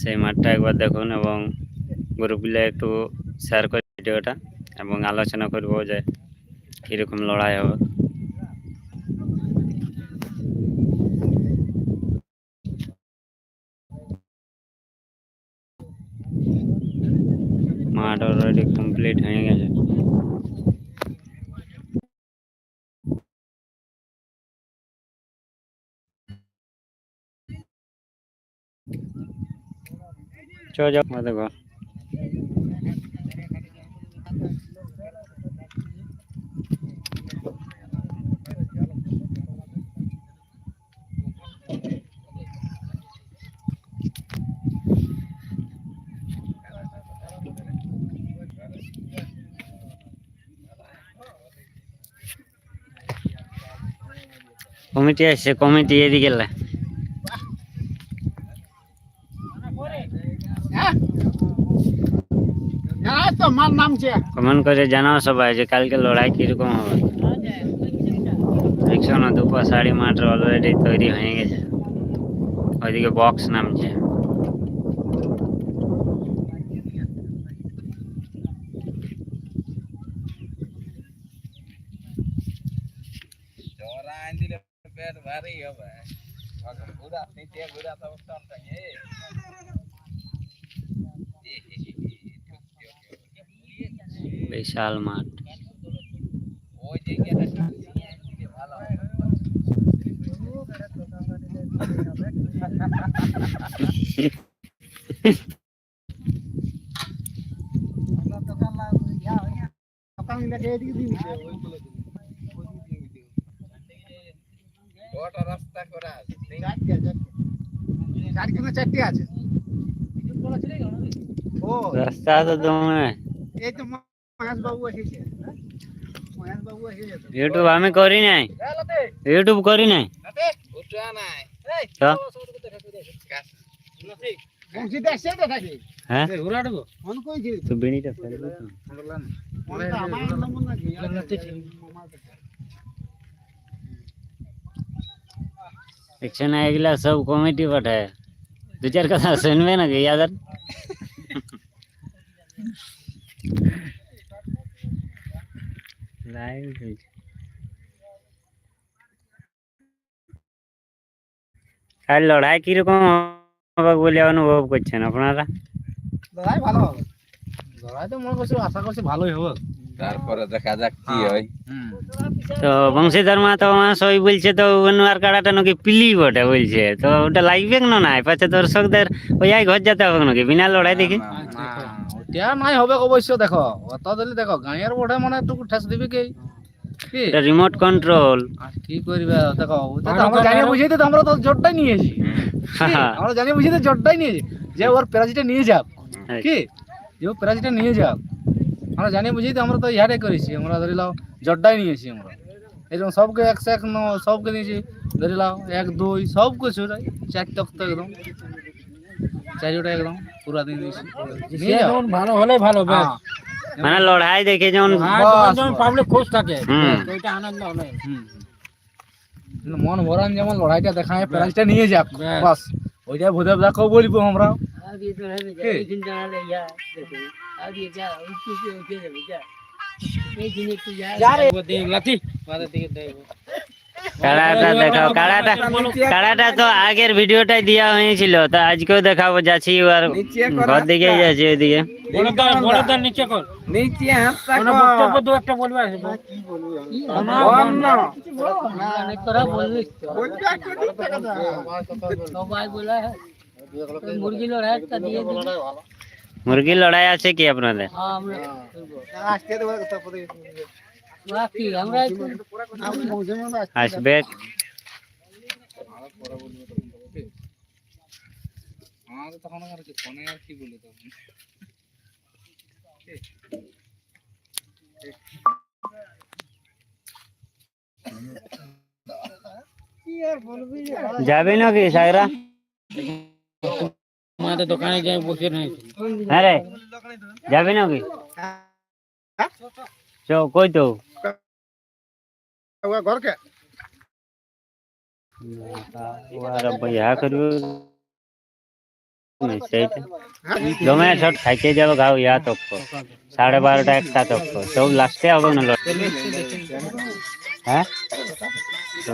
সেই মাঠটা একবার দেখুন এবং গ্রুপগুলো একটু শেয়ার করে ভিডিওটা এবং আলোচনা করব যে কীরকম লড়াই হবে। মাঠ অলরেডি কমপ্লিট হয়ে গেছে। চ যাও ঘর কমিটি আসছে কমিটি এদিকে লে। তো মার নামছে কমেন্ট করে জানাও সবাই যে কালকে লড়াই কীরকম হবে দেখছ না দুপুর সাড়ি মাঠ অলরেডি তৈরি হয়ে গেছে ওইদিকে বক্স নামছে জরা আইন দিলে পেট ভারী হবে এখন ঘুরা নিচে ঘুরা তো টানটাঙে বিশাল মাঠ। রাস্তা করা আছে চারটি আছে ও রাস্তা তো দমে এই তো মহেশ বাবু এসেছে মহেশ বাবু এসেছে তো ইউটিউব আমি করি নাই ইউটিউব করি নাই উঠা নাই তো বংশীতে আসছে তো থাকি হ্যাঁ মন কইছি তো বিনিটা ফেলব তো মনে তো আমার নম্বর নাকি দেখছ না এগুলা সব কমিটি পাঠায় দু চার কথা শুনবে নাকি ইয়াদের লাইভ চলছে। আর লড়াই কীরকম হবে বলে অনুভব করছেন আপনারা? লড়াই ভালো হবে। লড়াই তো মনে করছি আশা করছি ভালোই হবে। তারপরে দেখা যাক কি হয়। তো বংশীধর মা তো আমার সই বলছে তো অনুয়ার কাড়াটা নাকি পিলি বটে বলছে। তো ওটা লাগবে না? নাই পাছে দর্শকদের ওই ঘর যেতে হবে নাকি? বিনা লড়াই দেখি? ওটা নাই হবে অবশ্য দেখো। অত দিলে দেখো গাঁয়ের বড়ে মানে একটু ঠেস দিবি কি? এটা রিমোট কন্ট্রোল আর কি করবে দেখো আমরা জানি বুঝিয়ে তো আমরা তো জোরটাই নিয়েছি আমরা জানি বুঝিয়ে তো জোরটাই নিয়েছি যে ওর প্রাইজটা নিয়ে যাক। কি? যে ও প্রাইজটা নিয়ে যাক। আমরা জানি বুঝিয়ে তো আমরা তো ইহারে করেছি আমরা ধরে লাও জোরটাই নিয়েছি আমরা এরকম সবকে এক ন সবকে নিয়েছি ধরে লাও এক দুই সব কিছু চার তক্ত একদম। চারিটা একদম পুরা দিন দিয়েছি নিয়ে ভালো হলে ভালো হ্যাঁ। মানে লড়াই দেখে যেমন পাবলিক খুশ থাকে ওইটা আনন্দ হলে মন ভরান যেমন লড়াইটা দেখায় প্রাইজটা নিয়ে যাক। বাস ওইটা ভূদেব দেখো বলব আমরা। লাঠি মাথার দিকে দেবো কাড়াটা দেখাও কাড়াটা কাড়াটা তো আগের ভিডিওটাই দেওয়া হয়েছিল তো আজকেও দেখাবো যাচ্ছি আর ঘর দিকে যাচ্ছি ওইদিকে। বড়দার বড়দার নিচে কর। নিচে হাতটা কোনো বক্তব্য দু একটা বলবে আসবে। মুরগি লড়াই একটা দিয়ে দিবি। মুরগি লড়াই আছে কি আপনাদের? হ্যাঁ, আসবে। যাবি নাকি সাগরা? আমাদের দোকানে যাই বসে রয়েছে। হ্যাঁ রে যাবি নাকি? চ কই তো? ঘরকে আর বইয়া করবে নেই সেইটা জমে ছট খাইতে যাব গাও ইয়া তক সাড়ে বারোটা একটা তক সব লাস্টে হবে না লট হ্যাঁ তো